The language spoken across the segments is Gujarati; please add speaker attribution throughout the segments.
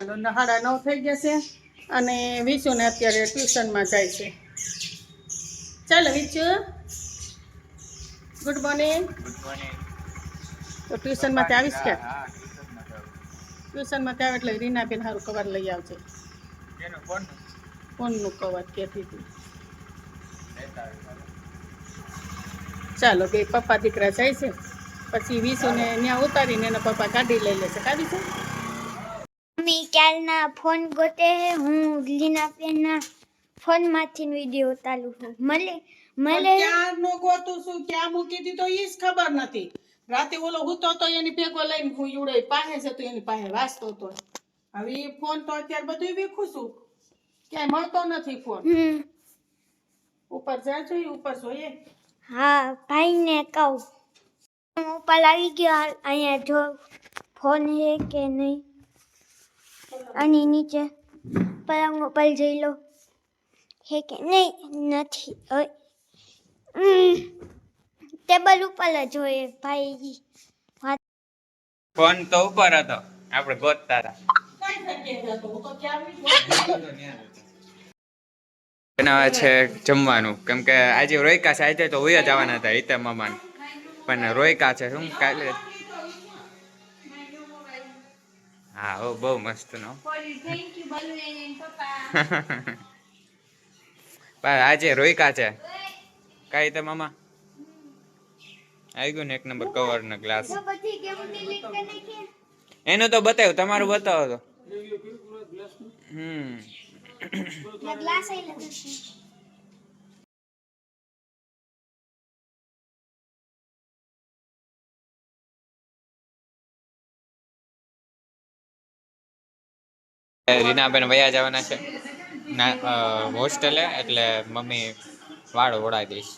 Speaker 1: સાડા નવ થઈ ગયા છે અને વિશુને અત્યારે ટ્યુશનમાં જાય છે. ચાલો વિચુ ગુડ મોર્નિંગ તો ટ્યુશનમાંથી આવીશ કે? ટ્યુશનમાંથી આવે એટલે રીનાબેન સારું કવર લઈ આવજે. ફોનનું કવર કહેતી હતી. ચાલો બે પપ્પા દીકરા જાય છે. પછી વિશુને ત્યાં ઉતારીને એના પપ્પા કાઢી લઈ લેશે. કાઢી છે?
Speaker 2: મમ્મી ક્યારના ફોન ગોતે હે? લીના બેનના ફોનમાંથી વીડિયો ઉતારું છું. મળે મળે
Speaker 1: ક્યાં નો ગોતું છું? ક્યાં મૂકી દીધો એ જ ખબર નથી. રાતે ઓલો હૂતો તો એની ભેગો લઈને હું યુડે પાસે છે તો એની પાસે વાસતો તો. હવે એ ફોન તો અત્યારે બધું વીખું છું. ક્યાંય મળતો નથી ફોન. ઉપર જા જોઈએ ઉપર જોઈએ.
Speaker 2: હા ભાઈને કહું. ઉપર આવી ગયો અહીંયા જો ફોન હે કે નહીં? અને નીચે પલંગ ઉપર જઈ લો હે કે નહીં નથી ટેબલ ઉપર જ હોય ભાઈ
Speaker 3: ફોન તો ઉપર હતો, આપણે ગોતતા હતા. બનાવે છે જમવાનું, કેમ કે આજે રોયકા છે તો હોય જ આવવાના હતા હિતે મામાને. પણ રોયકા છે, શું કાલે હા હો બહુ મસ્ત નો? પણ આજે રોયકા છે. કઈ તે મામા? આવી ગયું ને એક નંબર કવર ને ગ્લાસ એનું તો બતાવ્યું તમારું બતાવો તો. હમ.
Speaker 2: ગ્લાસ
Speaker 3: રીનાબેન વયા જવાના છે ના હોસ્ટેલે એટલે મમ્મી વાળ ઓળાવી દઈશ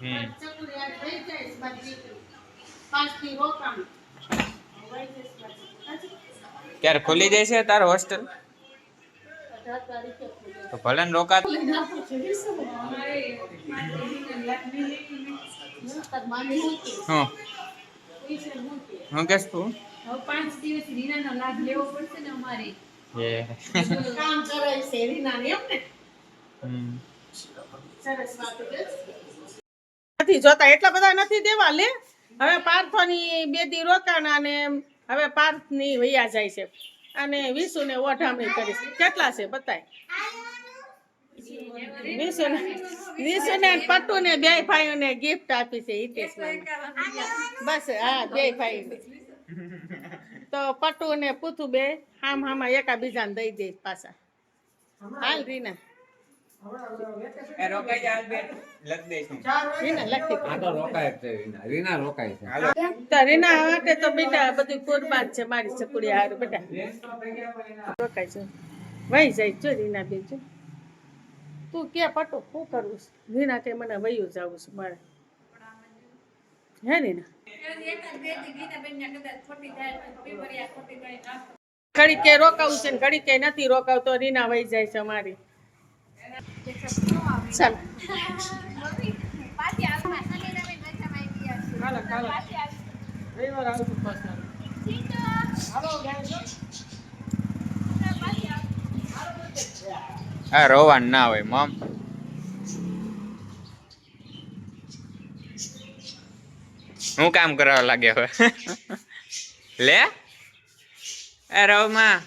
Speaker 3: હમ. ક્યારે ખુલી જાય છે તારો હોસ્ટેલ. તો ભલે ને રોકા
Speaker 1: લઈને આપો છો, વિશું. તાર મામી મૂકી.
Speaker 3: હું
Speaker 1: કેશ
Speaker 3: હું કેસ તું
Speaker 4: હવે પાંચ દિવસ રીનાનો લાભ લેવો પડશે ને અમારે.
Speaker 1: કામ કરાય છે રીનાની એમ ને? સરસ વાત છે. નથી જોતા એટલા બધા નથી દેવા લે. હવે પાર્થોની બે દી રોકાણા અને હવે પાર્થની વૈયા જાય છે. અને વિશુને ઓઢામણી કરીશ કેટલા છે બતાય? વિશુ ને પટ્ટુ ને બે ભાઈઓને ગિફ્ટ આપી છે હિતેશ બસ હા બે ભાઈ. તો પટ્ટુ ને પૂથું બે હામ હામાં એકા બીજાને દઈ દે પાછા. હાલ રીના.
Speaker 3: બેન.
Speaker 1: રીના
Speaker 5: છે છે.
Speaker 1: માટે તો બેટા બધું કુરબાન છે મારી ચકુડી હારું બેટા. રોકાય છે. વહી જાય જો રીના બે જો. તું કે પટો શું કરવું છે? રીના કે મને વયું જવું છે મારે. હે રીના ઘડી કે રોકાવું છે ને, ઘડી કે નથી રોકાવતો, રીના વહી જાય છે અમારી. ચાલો.
Speaker 3: હા રોવાનું ના હોય, મમ. હું કામ કરવા લાગે હવે? લે? એ રવમાં.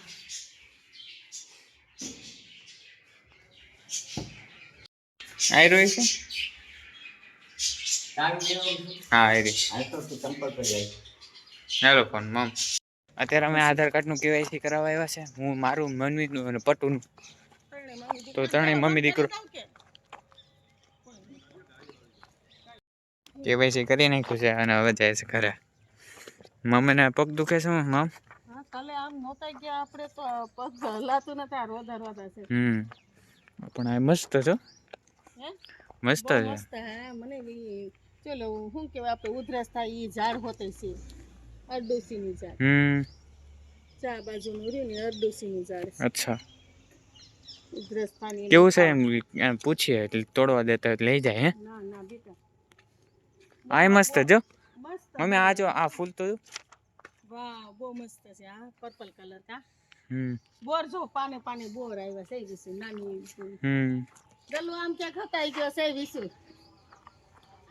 Speaker 3: આઈ રહ્યું છે હા હેલો ફોન, મમ. અત્યારે અમે આધાર કાર્ડનું કેવાયસી કરાવવા આવ્યા છે. હું મારું મનવીનું અને પટુનું. તો ત્રણેય મમ્મી દીકરો કેવાયસી કરી નાખ્યું છે અને હવે જાય છે ઘરે. મમ્મીને પગ દુખે છે મમ?
Speaker 1: કાલે આમ નહોતા ગયા આપણે તો પગ હલાતું આ રોધા રોધા છે.
Speaker 3: હમ. પણ આ મસ્ત છે
Speaker 1: હે.
Speaker 3: મસ્ત છે.
Speaker 1: મસ્ત હા મને ચલો શું કહેવાય આપણે ઉધરસ થાય એ ઝાડ હોતે છે. અરડોસીની ઝાડ.
Speaker 3: હમ.
Speaker 1: ચા બાજુનું રહ્યું ને અરડોસીનું ઝાડ
Speaker 3: અચ્છા.
Speaker 1: ઉધરસ થાય
Speaker 3: કેવું છે એમ પૂછીએ એટલે તોડવા દેતા લઈ જાય હે?
Speaker 1: ના
Speaker 3: મસ્ત જો. મમ્મી આ જો આ ફૂલ તો
Speaker 1: વાહ બહુ મસ્ત છે આ પર્પલ કલર કા?
Speaker 3: હમ.
Speaker 1: બોર જો પાને પાને બોર આવ્યા છે વિશે નાની
Speaker 3: હમ.
Speaker 1: ગલ્લો આમ ક્યાં ખતાઈ ગયો છે વિશે?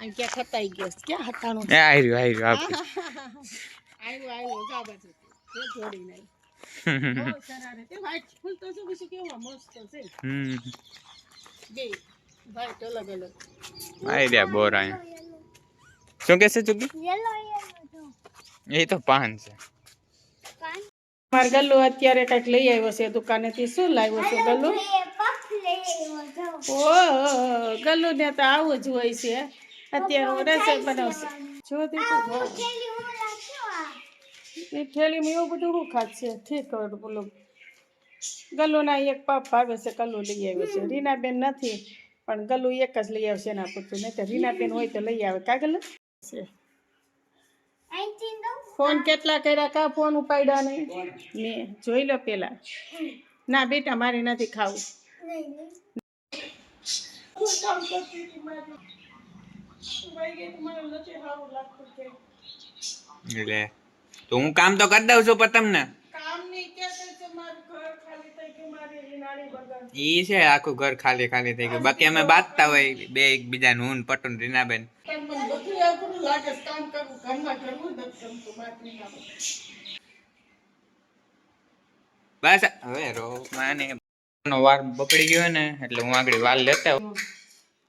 Speaker 1: આમ ક્યાં ખતાઈ ગયો છે? ક્યાં હતાણું
Speaker 3: એ આપું
Speaker 1: જા બાજુ. એ જોડી નહીં બહુ સરારે તે વ્હાઈટ ફૂલ તો શું વિશે કેવા મસ્ત છે.
Speaker 3: હમ.
Speaker 1: બે ભાઈ અલગ અલગ.
Speaker 3: આઈ બોર અહીંયા શું કે છે ચુકી એ તો પાન છે.
Speaker 1: માર ગલ્લો અત્યારે કંઈક લઈ આવ્યો છે દુકાનેથી. શું લાવ્યો છે ગલ્લો? ઓ ગલ્લો ને તો આવું જ હોય છે. અત્યારે હું રસોઈ બનાવશે. જો
Speaker 2: આ.
Speaker 1: એ થેલીમાં એવું બધું શું ખાશે? ઠીક હવે બોલો. ગલ્લુના એક પાપ આવે છે ગલ્લુ લઈ આવ્યો છે. રીનાબેન નથી પણ ગલ્લુ એક જ લઈ આવશે એના પૂરતું. નહીં તો રીનાબેન હોય તો લઈ આવે. કા ગલ્લુ? છે. ફોન કેટલા કર્યા? કા ફોન ઉપાડ્યા નહીં? મેં જોઈ લો પેલા. ના બેટા મારે નથી ખાવું.
Speaker 3: એટલે તો હું કામ તો કરી દઉં છું પણ તમને. ઈ છે આખું ઘર ખાલી ખાલી થઈ ગયું. બાકી અમે બાંધતા હોય બે એકબીજાનું હું ને પટુન રીનાબેન.
Speaker 1: અઘરું લાગે કામ કરવું ઘરમાં કરવું નથી ગમતું બાકી ના
Speaker 3: બસ હવે રો માને નો વાર બકડી ગયો ને એટલે હું આગળ વાલ લેતા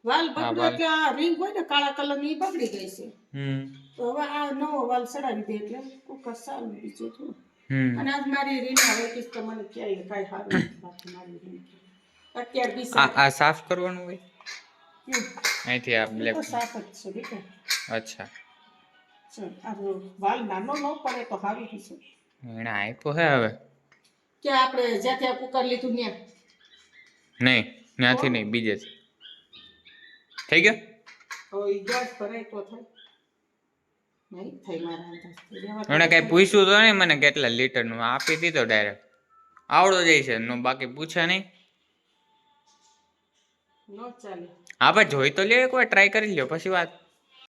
Speaker 1: વાલ બગડ્યો કે આ રીંગ હોય ને કાળા કલરની બગડી ગઈ છે.
Speaker 3: હમ.
Speaker 1: તો હવે આ નવો વાલ સડાવી દે એટલે કુકર સારું બીજું તો
Speaker 3: હમ.
Speaker 1: અને આજ મારી રીના હોય તો મને ક્યાંય કાંઈ સારું નથી બાકી મારી રીન. અત્યાર બી
Speaker 3: આ આ સાફ કરવાનું હોય? અહીંથી આ બ્લેક
Speaker 1: સાફ જ છે બેટા.
Speaker 3: અચ્છા.
Speaker 1: વાલ નાનો ન પડે તો સારું છે
Speaker 3: એને આપ્યો હે હવે.
Speaker 1: કે આપણે જ્યાં ત્યાં કુકર લીધું ત્યાં
Speaker 3: નહીં ત્યાંથી નહીં બીજે થઈ ગયો?
Speaker 1: હવે ઈ ગેસ ભરાય તો થાય. નહીં થાય મારા અંદાજથી. રહેવા દે.
Speaker 3: એણે કઈ પૂછ્યું તો નહીં મને કેટલા લીટરનું આપી દીધો ડાયરેક્ટ આવડો જાય છે નો બાકી પૂછે નહીં.
Speaker 1: આપડે
Speaker 3: આપણે જોઈ તો લ્યો એકવાર ટ્રાય કરી લ્યો પછી વાત.